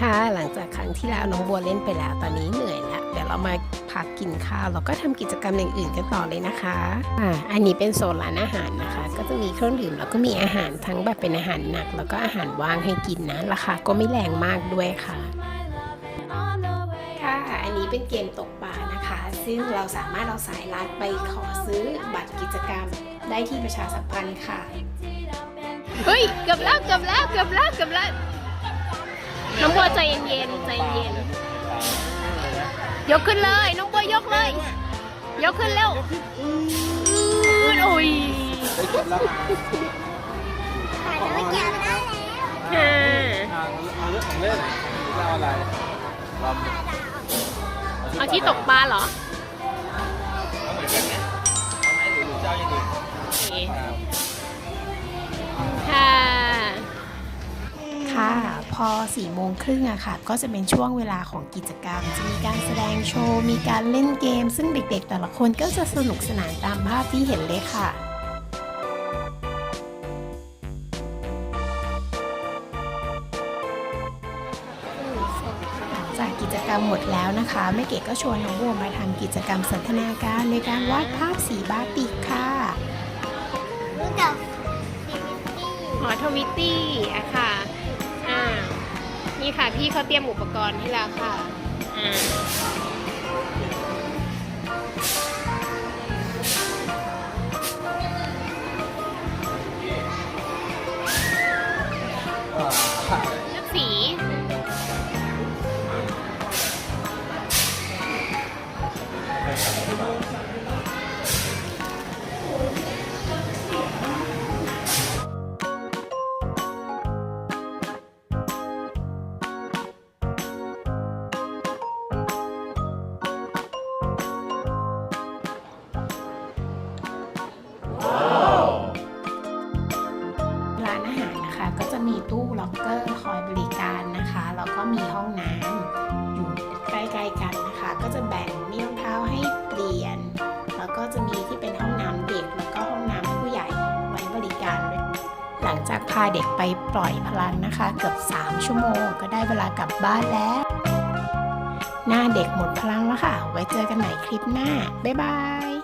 ค่ะ หลังจากครั้งที่แล้วน้องบัวเล่นไปแล้ว ตอนนี้เหนื่อยแล้ว เดี๋ยวเรามาพักกินข้าวแล้วก็ทำกิจกรรมอย่างอื่นกันต่อเลยนะคะ อ่า อันนี้เป็นโซนร้านอาหารนะคะ ก็จะมีเครื่องดื่มแล้วก็มีอาหารทั้งแบบเป็นอาหารหนัก แล้วก็อาหารว่างให้กินนะ ราคาก็ไม่แรงมากด้วยค่ะ ค่ะ อันนี้เป็นเกมตกปลานะคะ ซึ่งเราสามารถเอาสายรัดไปขอซื้อบัตรกิจกรรมได้ที่ประชาสัมพันธ์ค่ะ เฮ้ย เกือบแล้ว เกือบแล้ว เกือบแล้ว เกือบแล้ว ใจเย็นๆใจเย็นยกขึ้นเลยน้องบัวยกเลย ยกขึ้นเร็วอืดโอ้ยไปจบแล้วค่ะถ่ายแล้วเกี่ยวได้แล้วอ่าเอาเอาเรื่องของเล่นจะเอาอะไรลำเอาที่ตกปลาเหรอเอาเหมือนกันไหมเอาไหมหรือหรือเจ้ายังอื่ อ4ี่โมงครึ่งอะค่ะ ก็จะเป็นช่วงเวลาของกิจกรรม จะมีการแสดงโชว์ มีการเล่นเกม ซึ่งเด็กๆ แต่ละคนก็จะสนุกสนานตามภาพที่เห็นเลยค่ะหลังจากกิจกรรมหมดแล้วนะคะแม่เก๋ก็ชวนน้องบัวมาทำกิจกรรมสันทนาการในการวาดภาพสีบาติกค่ะรู้จักหอทวิตตี้อะค่ะอ่า นี่ค่ะพี่เขาเตรียมอุปกรณ์ให้แล้วค่ะอ่าอ่าเลือกสี มีห้องน้ำอยู่ใกล้ๆกันนะคะ ก็จะแบ่งมีรองเท้าให้เปลี่ยน แล้วก็จะมีที่เป็นห้องน้ำเด็กแล้วก็ห้องน้ำผู้ใหญ่ไว้บริการด้วยหลังจากพาเด็กไปปล่อยพลังนะคะ เกือบ 3 ชั่วโมง ก็ได้เวลากลับบ้านแล้ว หน้าเด็กหมดพลังแล้วค่ะ ไว้เจอกันใหม่คลิปหน้า บ๊ายบาย